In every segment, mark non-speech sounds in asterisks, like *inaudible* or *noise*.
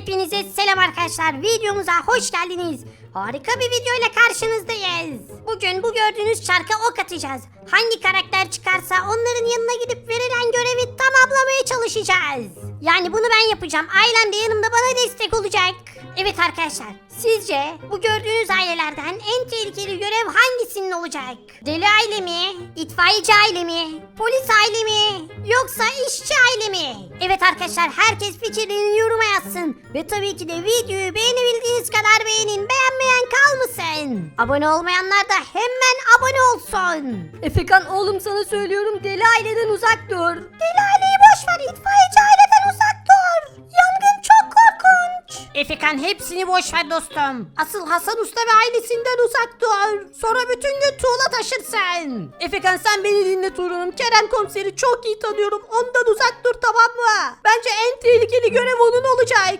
Hepinize selam arkadaşlar. Videomuza hoş geldiniz. Harika bir video ile karşınızdayız. Bugün bu gördüğünüz çarka ok atacağız. Hangi karakter çıkarsa onların yanına gidip verilen görevi tamamlamaya çalışacağız. Yani bunu ben yapacağım. Ailem de yanımda bana destek olacak. Evet arkadaşlar, sizce bu gördüğünüz ailelerden en tehlikeli görev hangisinin olacak? Deli aile mi? İtfaiyeci aile mi? Polis aile mi? Yoksa işçi aile mi? Evet arkadaşlar herkes fikirlerini yoruma yazsın. Ve tabii ki de videoyu beğenebildiğiniz kadar beğenin. Beğenmeyen kalmasın. Abone olmayanlar da hemen abone olsun. Efekan oğlum sana söylüyorum deli aileden uzak dur. Deli aileyi boş ver. İtfaiyeci Efekan hepsini boş ver dostum. Asıl Hasan Usta ve ailesinden uzak dur. Sonra bütün gün tuğla taşırsın. Efekan sen beni dinle torunum. Kerem komiseri çok iyi tanıyorum. Ondan uzak dur tamam mı? Bence en tehlikeli görev onun olacak.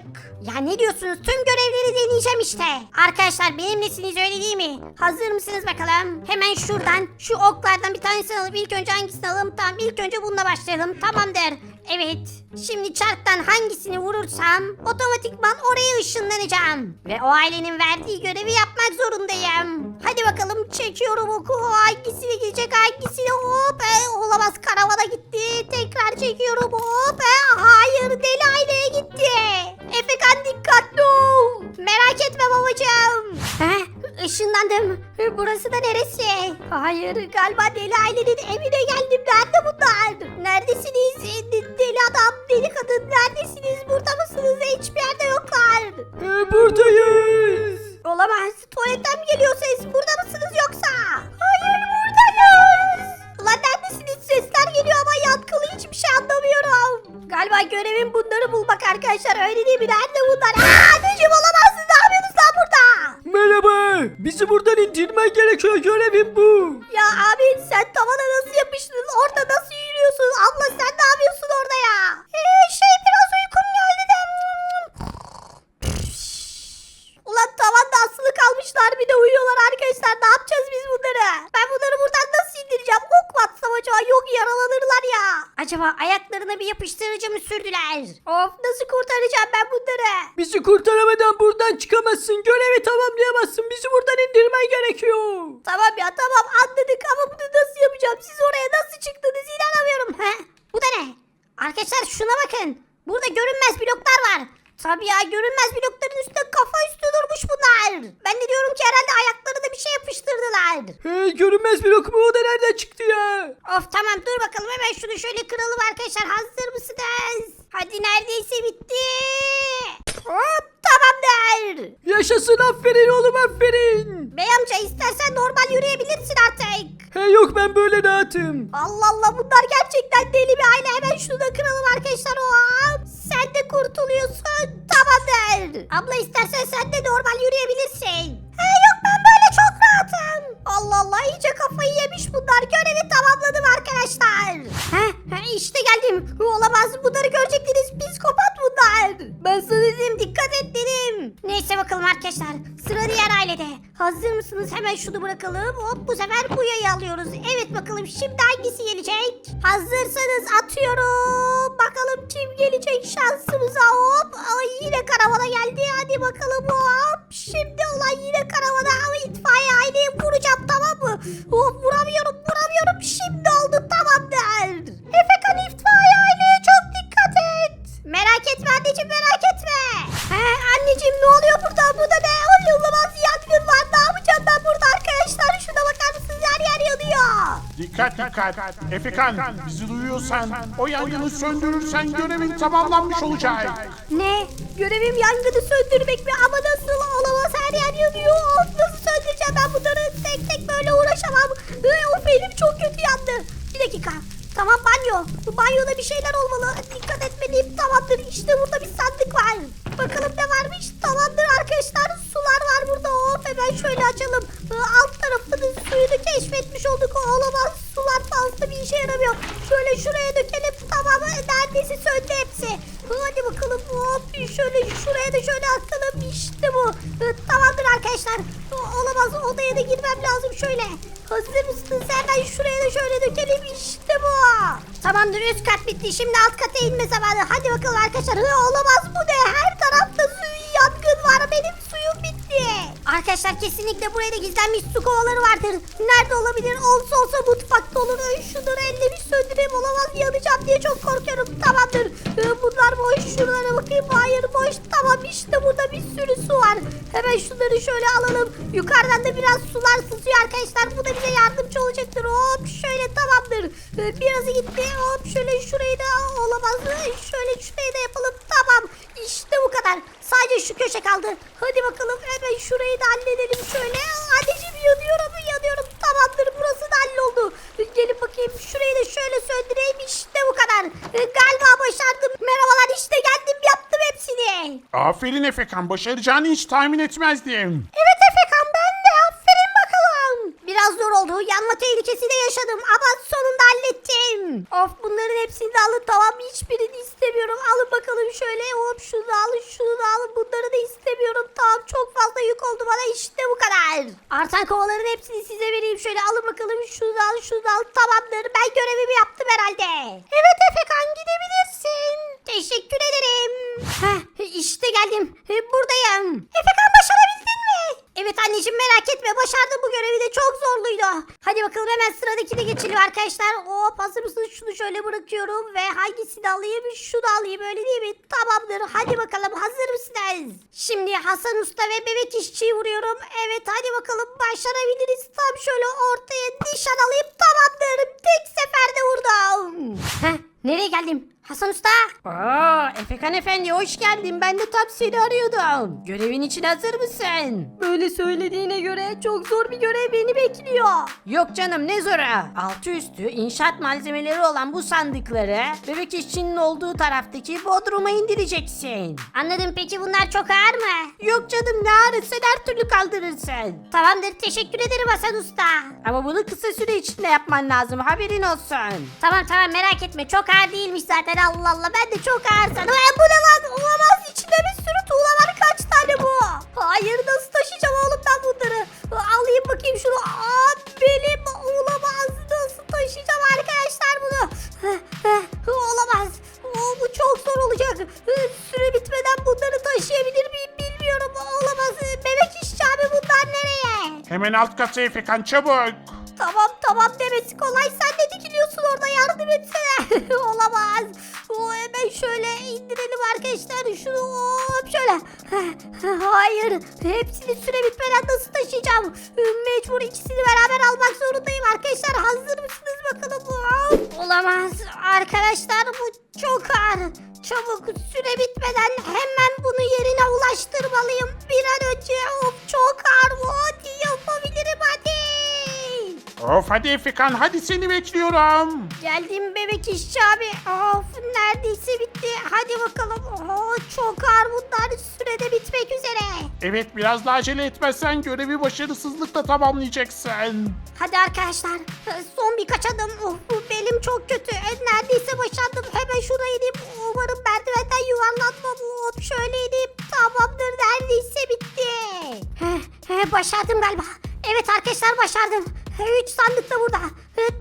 Ya ne diyorsunuz? Tüm görevleri deneyeceğim işte. Arkadaşlar benimlesiniz öyle değil mi? Hazır mısınız bakalım? Hemen şuradan şu oklardan bir tanesini alıp ilk önce hangisini alalım? Tamam ilk önce bununla başlayalım. Tamamdır. Evet. Şimdi çarktan hangisini vurursam otomatikman oraya ışınlanacağım. Ve o ailenin verdiği görevi yapmak zorundayım. Hadi bakalım çekiyorum oku. Hangisine gidecek hangisine hop. E, olamaz karavana gitti. Tekrar çekiyorum hop. E, hayır deli aileye gitti. Efekan dikkatli ol. Merak etme babacığım. Heh, ışınlandım. Burası da neresi? Hayır galiba deli ailenin evine geldim. Nerede bunlar? Neredesiniz? Adam, deli kadın neredesiniz? Burada mısınız? Hiçbir yerde yoklar. Ee, buradayız. Olamaz. Tuvaletten mi geliyor ses? Burada mısınız yoksa? Hayır buradayız. Ulan neredesiniz? Sesler geliyor ama yatkılı hiçbir şey anlamıyorum. Galiba görevim bunları bulmak arkadaşlar. Öyle değil mi? Nerede bunlar? Aa anneciğim olamazsın. Ne yapıyorsunuz lan burada? Merhaba. Bizi buradan indirmen gerekiyor görevim bu. Ya abi sen tavana nasıl kalmışlar bir de uyuyorlar arkadaşlar. Ne yapacağız biz bunları? Ben bunları buradan nasıl indireceğim? Ok mu atsam acaba? Yok yaralanırlar ya. Acaba ayaklarına bir yapıştırıcı mı sürdüler? Of nasıl kurtaracağım ben bunları? Bizi kurtaramadan buradan çıkamazsın. Görevi tamamlayamazsın. Bizi buradan indirmen gerekiyor. Tamam ya tamam anladık ama bunu nasıl yapacağım? Siz oraya nasıl çıktınız inanamıyorum. He? Bu da ne? Arkadaşlar şuna bakın. Burada görünmez bloklar var. Tabii ya görünmez blokların üstünde kafa üstü durmuş bunlar. Ben de diyorum ki herhalde ayaklarına bir şey yapıştırdılar. Hey görünmez blok mu? O da nereden çıktı ya? Of tamam dur bakalım hemen şunu şöyle kıralım arkadaşlar. Hazır mısınız? Hadi neredeyse bitti. Hop tamamdır. Yaşasın aferin oğlum aferin. Bey amca istersen normal yürüyebilirsin artık. Hey yok ben böyle rahatım. Allah Allah bunlar gerçekten deli bir aile. Hemen şunu da kıralım arkadaşlar. Hop. Sen de kurtuluyorsun. Tamamdır. Abla istersen sen de normal yürüyebilirsin. He yok ben böyle çok rahatım. Allah Allah iyice kafayı yemiş bunlar. Görevi tamamladım arkadaşlar. He, he işte geldim. Olamaz bunları görecektiniz. Psikopat bunlar. Ben sana bakalım arkadaşlar. Sıra diğer ailede. Hazır mısınız? Hemen şunu bırakalım. Hop bu sefer bu yayı alıyoruz. Evet bakalım şimdi hangisi gelecek? Hazırsanız atıyorum. Bakalım kim gelecek şansımıza hop. Ay yine karavana geldi. Hadi bakalım hop. Şimdi olan yine karavana ama itfaiye aileyi vuracağım tamam mı? Hop Dikkat. Efekan bizi duyuyorsan o yangını söndürürsen görevin tamamlanmış olacak. Ne? Görevim yangını söndürmek mi? Ama nasıl? Olamaz her yer yanıyor. Of nasıl söndüreceğim ben bunları? Tek tek böyle uğraşamam. Ee, of elim çok kötü yandı. Bir dakika. Tamam banyo. Bu banyoda bir şeyler olmalı. Dikkat etmeliyim. Tamamdır. İşte burada bir sandık var. Bakalım ne varmış. Tamamdır arkadaşlar. Sular var burada. Hop hemen şöyle açalım. Ee, alt tarafının suyunu keşfetmiş olduk. Olamaz. Sular fazla bir işe yaramıyor. Şöyle şuraya dökelim. Tamam. Neredeyse söndü hepsi. Hadi bakalım. Hop şöyle şuraya da şöyle atalım. İşte bu. Tamamdır arkadaşlar. Olamaz. Odaya da girmem lazım şöyle. Hazır mısınız? Hemen şuraya da şöyle dökelim. İşte bu. Tamamdır üst kat bitti. Şimdi alt kata inme zamanı. Hadi bakalım arkadaşlar. Olamaz bu ne? Arkadaşlar kesinlikle buraya da gizlenmiş su kovaları vardır. Nerede olabilir? Olsa olsa mutfakta olur. Şunları elle bir söndüreyim olamaz yanacağım diye çok korkuyorum. Tamamdır. Ee, Bunlar boş. Şuralara bakayım. Hayır boş. Tamam işte burada bir sürü su var. Hemen şunları şöyle alalım. Yukarıdan da biraz sular sızıyor arkadaşlar. Bu da bize yardımcı olacaktır. Hop şöyle tamamdır. Ee, Birazı gitti. Hop şöyle şurayı da olamaz. Ee, Şöyle şurayı da yapalım. Tamam. İşte bu kadar. Sadece şu köşe kaldı. Hadi bakalım hemen şurayı da halledelim şöyle. Anneciğim yanıyorum yanıyorum. Tamamdır burası da halloldu. Gelin bakayım şurayı da şöyle söndüreyim. İşte bu kadar. Ee, Galiba başardım. Merhabalar işte geldim yaptım hepsini. Aferin Efekan başaracağını hiç tahmin etmezdim. Evet zor oldu. Yanma tehlikesi de yaşadım ama sonunda hallettim. Of bunların hepsini de alın tamam mı? Hiçbirini istemiyorum. Alın bakalım şöyle. Hop şunu da alın şunu da alın. Bunları da istemiyorum. Tamam çok fazla yük oldu bana işte bu kadar. Artan kovaların hepsini size vereyim. Şöyle alın bakalım şunu da alın şunu da alın. Tamamdır ben görevimi yaptım herhalde. Evet Efekan gidebilirsin. Teşekkür ederim. Heh, işte geldim. Buradayım. Efekan başarabildin mi? Evet anneciğim merak etme başardım bu görevi de çok zorluydu. Hadi bakalım hemen sıradakine geçelim arkadaşlar. Hop hazır mısınız? Şunu şöyle bırakıyorum ve hangisini alayım? Şunu alayım öyle değil mi? Tamamdır hadi bakalım hazır mısınız? Şimdi Hasan Usta ve bebek işçiyi vuruyorum. Evet hadi bakalım başarabiliriz. Tam şöyle ortaya nişan alayım tamamdır. Tek seferde vurdum. Heh, nereye geldim? Hasan Usta. Aa, Efekan Efendi hoş geldin. Ben de tam seni arıyordum. Görevin için hazır mısın? Böyle söylediğine göre çok zor bir görev beni bekliyor. Yok canım ne zoru. Altı üstü inşaat malzemeleri olan bu sandıkları bebek işçinin olduğu taraftaki bodruma indireceksin. Anladım peki bunlar çok ağır mı? Yok canım ne ağrı sen her türlü kaldırırsın. Tamamdır teşekkür ederim Hasan Usta. Ama bunu kısa süre içinde yapman lazım haberin olsun. Tamam tamam merak etme çok ağır değilmiş zaten Allah Allah ben de çok ağır sandım. Ee, bu ne lan olamaz içinde bir sürü tuğla var kaç tane bu? Hayır nasıl taşıyacağım oğlum ben bunları? Alayım bakayım şunu. Aa, benim olamaz nasıl taşıyacağım arkadaşlar bunu? olamaz. Oo, bu çok zor olacak. Süre bitmeden bunları taşıyabilir miyim bilmiyorum. Olamaz. Bebek işçi abi bunlar nereye? Hemen alt kata Efekan çabuk. Tamam tamam demesi kolay sen de dikiliyorsun orada yardım etsene. *laughs* Olamaz. O hemen şöyle indirelim arkadaşlar şunu hop şöyle. *laughs* Hayır hepsini süre bitmeden nasıl taşıyacağım? Mecbur ikisini beraber almak zorundayım arkadaşlar hazır mısınız bakalım? Olamaz arkadaşlar bu çok ağır. Çabuk süre bitmeden hadi Efekan hadi seni bekliyorum. Geldim bebek işçi abi. Of neredeyse bitti. Hadi bakalım. Oo, çok ağır bunlar sürede bitmek üzere. Evet biraz daha acele etmezsen görevi başarısızlıkla tamamlayacaksın. Hadi arkadaşlar son birkaç adım. Of, bu belim çok kötü. E, Neredeyse başardım. Hemen şuraya ineyim. Umarım merdivenden yuvarlanmam. Hop şöyle ineyim. Tamamdır neredeyse bitti. Heh, heh, başardım galiba. Evet arkadaşlar başardım. Üç sandık da burada.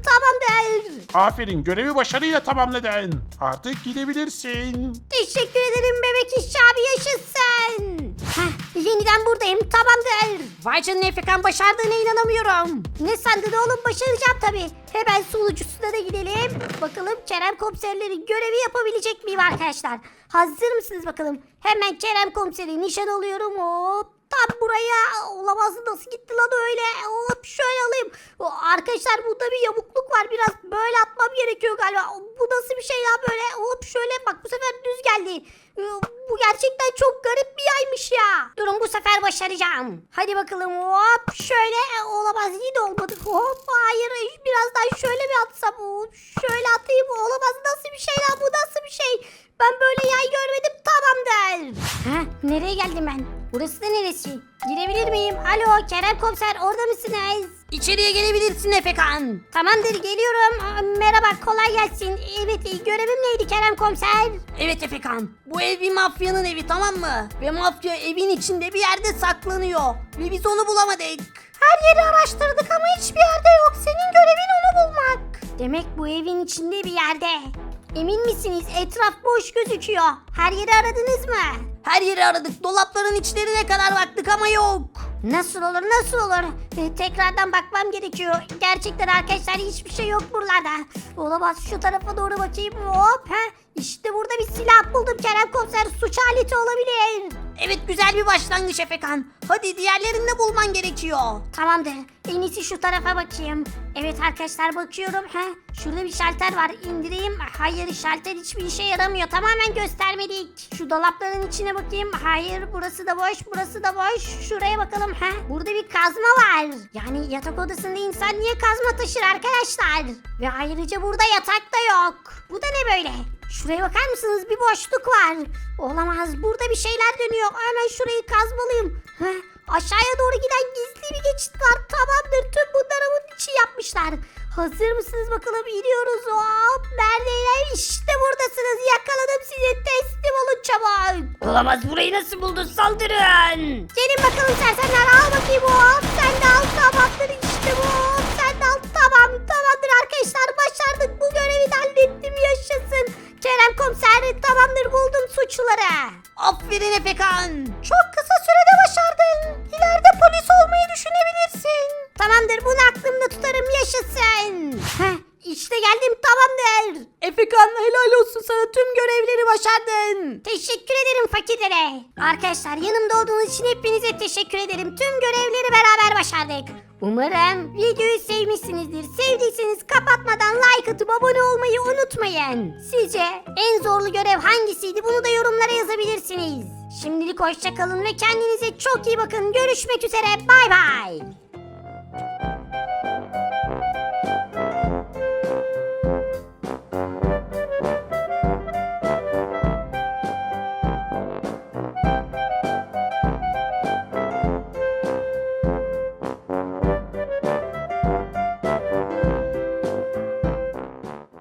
Tamamdır. Aferin görevi başarıyla tamamladın. Artık gidebilirsin. Teşekkür ederim bebek işçi abi yaşasın. Heh, yeniden buradayım tamamdır. Vay canına Efekan başardığına inanamıyorum. Ne sandın oğlum başaracağım tabii. Hemen sunucusuna da gidelim. Bakalım Kerem komiserlerin görevi yapabilecek miyim arkadaşlar? Hazır mısınız bakalım? Hemen Kerem komiseri nişan alıyorum. Hop tam buraya olamaz nasıl gitti lan öyle? Hop şöyle alayım. Arkadaşlar burada bir yamukluk var biraz böyle atmam gerekiyor galiba. Bu nasıl bir şey ya böyle? Hop şöyle bak bu sefer düz geldi bu gerçekten çok garip bir yaymış ya durun bu sefer başaracağım hadi bakalım hop şöyle E, olamaz yine olmadı hop hayır biraz daha şöyle bir atsam hop şöyle atayım olamaz nasıl bir şey ya bu nasıl bir şey ben böyle yay görmedim tamamdır. Ha, nereye geldim ben? Burası da neresi? Girebilir miyim? Alo Kerem komiser orada mısınız? İçeriye gelebilirsin Efekan. Tamamdır geliyorum. Aa, merhaba kolay gelsin. Evet e, görevim neydi Kerem komiser? Evet Efekan, bu ev bir mafyanın evi tamam mı? Ve mafya evin içinde bir yerde saklanıyor. Ve biz onu bulamadık. Her yeri araştırdık ama hiçbir yerde yok. Senin görevin onu bulmak. Demek bu evin içinde bir yerde. Emin misiniz? Etraf boş gözüküyor. Her yeri aradınız mı? Her yeri aradık, dolapların içlerine kadar baktık ama yok. Nasıl olur nasıl olur? Ee, tekrardan bakmam gerekiyor. Gerçekten arkadaşlar hiçbir şey yok buralarda. Olamaz şu tarafa doğru bakayım. Hop. Heh. İşte burada bir silah buldum Kerem Komiser. Suç aleti olabilir. Evet güzel bir başlangıç Efekan. Hadi diğerlerini de bulman gerekiyor. Tamamdır. En iyisi şu tarafa bakayım. Evet arkadaşlar bakıyorum. Ha, şurada bir şalter var. İndireyim. Hayır şalter hiçbir işe yaramıyor. Tamamen göstermelik. Şu dolapların içine bakayım. Hayır burası da boş. Burası da boş. Şuraya bakalım. Ha, burada bir kazma var. Yani yatak odasında insan niye kazma taşır arkadaşlar? Ve ayrıca burada yatak da yok. Bu da ne böyle? Şuraya bakar mısınız? Bir boşluk var. Olamaz. Burada bir şeyler dönüyor. Hemen şurayı kazmalıyım. Heh, aşağıya doğru giden gizli bir geçit var. Tamamdır. Tüm bunları bunun için yapmışlar. Hazır mısınız bakalım? İniyoruz. Hop. Neredeyler? İşte buradasınız. Yakaladım sizi. Teslim olun çabuk. Olamaz burayı nasıl buldun saldırın. Gelin bakalım sersemler. Al bakayım hop. Sen de al. Tamamdır işte bu. Sen de al. Tamam. Tamamdır arkadaşlar. Başardık. Bu görevi de hallettim. Yaşasın. Kerem komiser tamamdır buldum suçluları. Aferin Efekan. Çok kısa sürede başardın. İleride polis olmayı düşünebilirsin. Tamamdır bunu aklımda tutarım yaşasın. Heh, işte geldim tamamdır. Efekan helal olsun sana tüm görevleri başardın. Teşekkür ederim fakirlere. Arkadaşlar yanımda olduğunuz için hepinize teşekkür ederim. Tüm görevleri beraber başardık. Umarım videoyu sevmişsinizdir. Sevdiyseniz kapatmadan like atıp abone olmayı unutmayın. Sizce en zorlu görev hangisiydi bunu da yorumlara yazabilirsiniz. Şimdilik hoşçakalın ve kendinize çok iyi bakın. Görüşmek üzere bay bay.